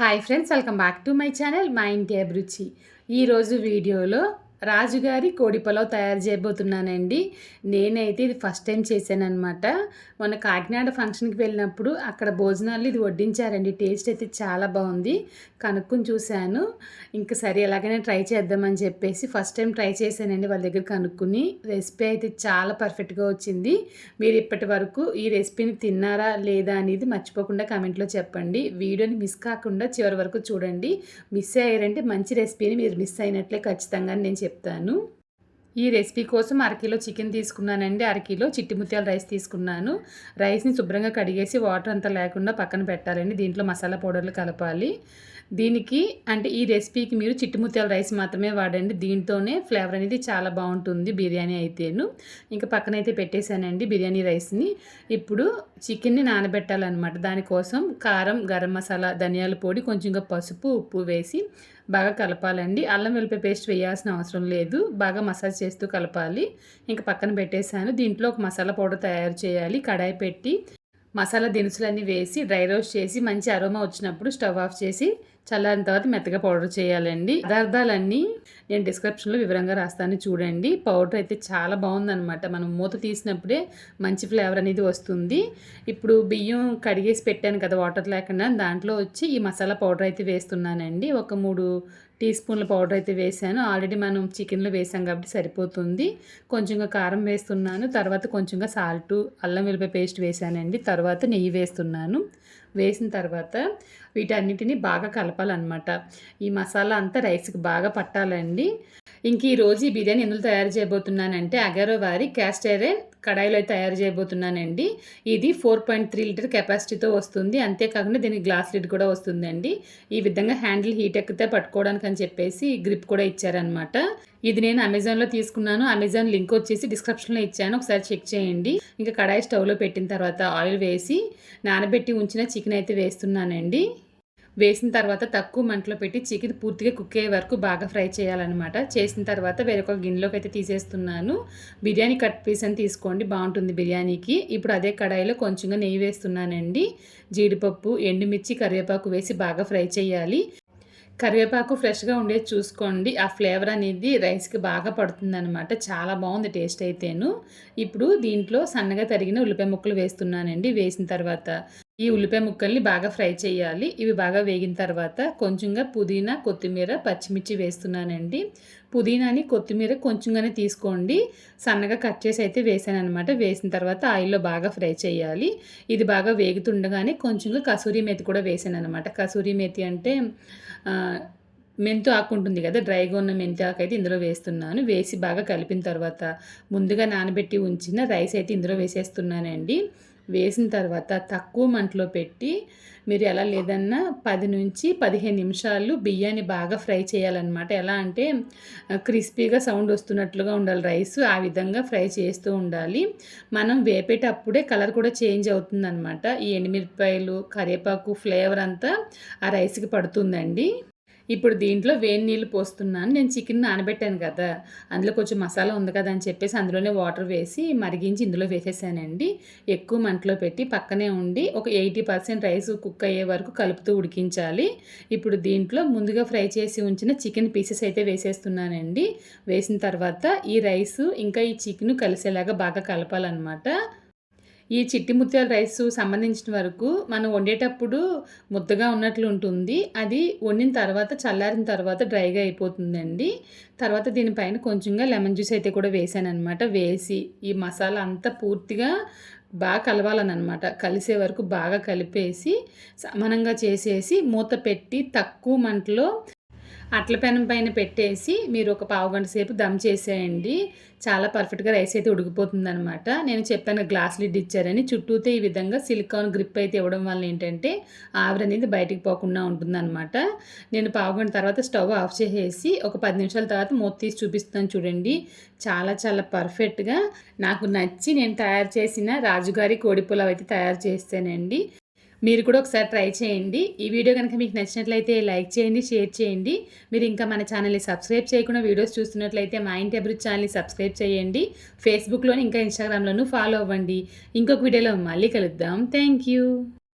Hi friends welcome back to my channel మా ఇంటి అభిరుచి ఈరోజు వీడియోలో రాజుగారి కోడి పొలవ్ తయారు చేయబోతున్నానండి. నేనైతే ఇది ఫస్ట్ టైం చేశానమాట మొన్న కాకినాడ ఫంక్షన్కి వెళ్ళినప్పుడు అక్కడ భోజనాలు ఇది వడ్డించారండి. టేస్ట్ అయితే చాలా బాగుంది. కనుక్కొని చూశాను. ఇంకా సరే ఎలాగైనా ట్రై చేద్దామని చెప్పేసి ఫస్ట్ టైం ట్రై చేశానండి వాళ్ళ దగ్గర కనుక్కుని. రెసిపీ అయితే చాలా పర్ఫెక్ట్గా వచ్చింది. మీరు ఇప్పటి వరకు ఈ రెసిపీని తిన్నారా లేదా అనేది మర్చిపోకుండా కమెంట్లో చెప్పండి. వీడియోని మిస్ కాకుండా చివరి వరకు చూడండి. మిస్ అయ్యారంటే మంచి రెసిపీని మీరు మిస్ అయినట్లే ఖచ్చితంగా నేను చెప్తాను. ఈ రెసిపీ కోసం అరకిలో చికెన్ తీసుకున్నానండి. అరకిలో చిట్టి ముత్యాల రైస్ తీసుకున్నాను. రైస్ని శుభ్రంగా కడిగేసి వాటర్ అంతా లేకుండా పక్కన పెట్టాలండి. దీంట్లో మసాలా పౌడర్లు కలపాలి. దీనికి అంటే ఈ రెసిపీకి మీరు చిట్టుముత్యాల రైస్ మాత్రమే వాడండి. దీంతోనే ఫ్లేవర్ అనేది చాలా బాగుంటుంది బిర్యానీ అయితేను. ఇంకా పక్కనైతే పెట్టేశానండి బిర్యానీ రైస్ని. ఇప్పుడు చికెన్ని నానబెట్టాలన్నమాట. దానికోసం కారం గరం మసాలా ధనియాల పొడి కొంచెంగా పసుపు ఉప్పు వేసి బాగా కలపాలండి. అల్లం వెల్లిపాయ పేస్ట్ వేయాల్సిన అవసరం లేదు. బాగా మసాజ్ చేస్తూ కలపాలి. ఇంకా పక్కన పెట్టేశాను. దీంట్లో ఒక మసాలా పౌడర్ తయారు చేయాలి. కడాయి పెట్టి మసాలా దినుసులన్నీ వేసి డ్రై రోస్ట్ చేసి మంచి అరోమా వచ్చినప్పుడు స్టవ్ ఆఫ్ చేసి చల్లారిన తర్వాత మెత్తగా పౌడర్ చేయాలండి. పదార్థాలన్నీ నేను డిస్క్రిప్షన్లో వివరంగా రాస్తాను చూడండి. పౌడర్ అయితే చాలా బాగుందనమాట మనం మూత తీసినప్పుడే మంచి ఫ్లేవర్ అనేది వస్తుంది. ఇప్పుడు బియ్యం కడిగేసి పెట్టాను కదా వాటర్ లేకుండా దాంట్లో వచ్చి ఈ మసాలా పౌడర్ అయితే వేస్తున్నానండి. ఒక మూడు టీ స్పూన్ల పౌడర్ అయితే వేసాను. ఆల్రెడీ మనం చికెన్లో వేసాం కాబట్టి సరిపోతుంది. కొంచెంగా కారం వేస్తున్నాను. తర్వాత కొంచెంగా సాల్ట్ అల్లం వెల్లిపాయ పేస్ట్ వేసానండి. తర్వాత నెయ్యి వేస్తున్నాను. వేసిన తర్వాత వీటన్నిటిని బాగా కలపాలన్నమాట. ఈ మసాలా అంతా రైస్కి బాగా పట్టాలండి. ఇంక ఈరోజు ఈ బిర్యానీ ఎందులో తయారు చేయబోతున్నానంటే అగారో వారి క్యాస్ట్ ఐరన్ కడాయిలో తయారు చేయబోతున్నానండి. ఇది ఫోర్ పాయింట్ త్రీ లీటర్ కెపాసిటీతో వస్తుంది. అంతేకాకుండా దీనికి గ్లాస్ లిడ్ కూడా వస్తుందండి. ఈ విధంగా హ్యాండిల్ హీట్ ఎక్కితే పట్టుకోవడానికి అని చెప్పేసి గ్రిప్ కూడా ఇచ్చారనమాట ఇది నేను అమెజాన్లో తీసుకున్నాను. అమెజాన్ లింక్ వచ్చేసి డిస్క్రిప్షన్లో ఇచ్చాను. ఒకసారి చెక్ చేయండి. ఇంకా కడాయి స్టవ్లో పెట్టిన తర్వాత ఆయిల్ వేసి నానబెట్టి ఉంచిన చికెన్ అయితే వేస్తున్నానండి. వేసిన తర్వాత తక్కువ మంటలో పెట్టి చికెన్ పూర్తిగా కుక్ అయ్యే వరకు బాగా ఫ్రై చేయాలన్నమాట. చేసిన తర్వాత వేరొక గిన్నెలోకి అయితే తీసేస్తున్నాను. బిర్యానీ కట్ పీస్ అని తీసుకోండి బాగుంటుంది బిర్యానీకి. ఇప్పుడు అదే కడాయిలో కొంచెంగా నెయ్యి వేస్తున్నానండి. జీడిపప్పు ఎండుమిర్చి కరివేపాకు వేసి బాగా ఫ్రై చేయాలి. కరివేపాకు ఫ్రెష్గా ఉండేది చూసుకోండి. ఆ ఫ్లేవర్ అనేది రైస్కి బాగా పడుతుంది అనమాట చాలా బాగుంది టేస్ట్ అయితేను. ఇప్పుడు దీంట్లో సన్నగా తరిగిన ఉల్లిపాయ ముక్కలు వేస్తున్నానండి వేసిన తర్వాత. ఈ ఉల్లిపాయ ముక్కల్ని బాగా ఫ్రై చేయాలి. ఇవి బాగా వేగిన తర్వాత కొంచెంగా పుదీనా కొత్తిమీర పచ్చిమిర్చి వేస్తున్నానండి. పుదీనాని కొత్తిమీర కొంచెంగానే తీసుకోండి. సన్నగా కట్ చేసి అయితే వేసాను అనమాట వేసిన తర్వాత ఆయిల్లో బాగా ఫ్రై చేయాలి. ఇది బాగా వేగుతుండగానే కొంచెంగా కసూరి మేతి కూడా వేసాను అనమాట కసూరి మేతి అంటే మెంతు ఆకు ఉంటుంది కదా డ్రైగా ఉన్న మెంతి ఆకు అయితే ఇందులో వేస్తున్నాను. వేసి బాగా కలిపిన తర్వాత ముందుగా నానబెట్టి ఉంచిన రైస్ అయితే ఇందులో వేసేస్తున్నానండి. వేసిన తర్వాత తక్కువ మంటలో పెట్టి మీరు ఎలా లేదన్నా పది నుంచి పదిహేను నిమిషాలు బియ్యాన్ని బాగా ఫ్రై చేయాలన్నమాట. ఎలా అంటే క్రిస్పీగా సౌండ్ వస్తున్నట్లుగా ఉండాలి రైస్. ఆ విధంగా ఫ్రై చేస్తూ ఉండాలి. మనం వేపేటప్పుడే కలర్ కూడా చేంజ్ అవుతుందన్నమాట. ఈ ఎండుమిరపకాయలు కరివేపాకు ఫ్లేవర్ అంతా ఆ రైస్కి పడుతుందండి. ఇప్పుడు దీంట్లో వేడి నీళ్ళు పోస్తున్నాను నేను చికెన్ నానబెట్టాను కదా. అందులో కొంచెం మసాలా ఉంది కదా అని చెప్పేసి అందులోనే వాటర్ వేసి మరిగించి ఇందులో వేసేసానండి. ఎక్కువ మంటలో పెట్టి పక్కనే ఉండి ఒక ఎయిటీ పర్సెంట్ రైస్ కుక్ అయ్యే వరకు కలుపుతూ ఉడికించాలి. ఇప్పుడు దీంట్లో ముందుగా ఫ్రై చేసి ఉంచిన చికెన్ పీసెస్ అయితే వేసేస్తున్నానండి. వేసిన తర్వాత ఈ రైస్ ఇంకా ఈ చికెన్ కలిసేలాగా బాగా కలపాలన్నమాట. ఈ చిట్టి ముత్యాల రైస్ సంబంధించిన వరకు మనం వండేటప్పుడు ముద్దగా ఉన్నట్లు ఉంటుంది. అది వండిన తర్వాత చల్లారిన తర్వాత డ్రైగా అయిపోతుందండి. తర్వాత దీనిపైన కొంచెంగా లెమన్ జ్యూస్ అయితే కూడా వేసాను అనమాట వేసి ఈ మసాలా అంతా పూర్తిగా బాగా కలవాలననమాట కలిసే వరకు బాగా కలిపేసి సమానంగా చేసేసి మూత పెట్టి తక్కువ మంటలో అట్ల పెనం పైన పెట్టేసి మీరు ఒక పావు గంట సేపు దమ్ చేసేయండి. చాలా పర్ఫెక్ట్గా రైస్ అయితే ఉడికిపోతుందనమాట నేను చెప్పాను గ్లాస్ లిడ్ ఇచ్చారని. చుట్టూతే ఈ విధంగా సిలికాన్ గ్రిప్ అయితే ఇవ్వడం వల్ల ఏంటంటే ఆవిరి అనేది బయటికి పోకుండా ఉంటుందన్నమాట. నేను పావు గంట తర్వాత స్టవ్ ఆఫ్ చేసేసి ఒక పది నిమిషాల తర్వాత మూత తీసి చూపిస్తాను చూడండి. చాలా చాలా పర్ఫెక్ట్గా నాకు నచ్చి నేను తయారు చేసిన రాజుగారి కోడి పులావ్ అయితే తయారు చేస్తానండి. మీరు కూడా ఒకసారి ట్రై చేయండి. ఈ వీడియో కనుక మీకు నచ్చినట్లయితే లైక్ చేయండి షేర్ చేయండి. మీరు ఇంకా మన ఛానల్ని సబ్స్క్రైబ్ చేయకుండా వీడియోస్ చూస్తున్నట్లయితే మా ఇంటి అభివృద్ధి ఛానల్ని సబ్స్క్రైబ్ చేయండి. ఫేస్బుక్లోని ఇంకా ఇన్స్టాగ్రామ్లోనూ ఫాలో అవ్వండి. ఇంకొక వీడియోలో మళ్ళీ కలుద్దాం. Thank you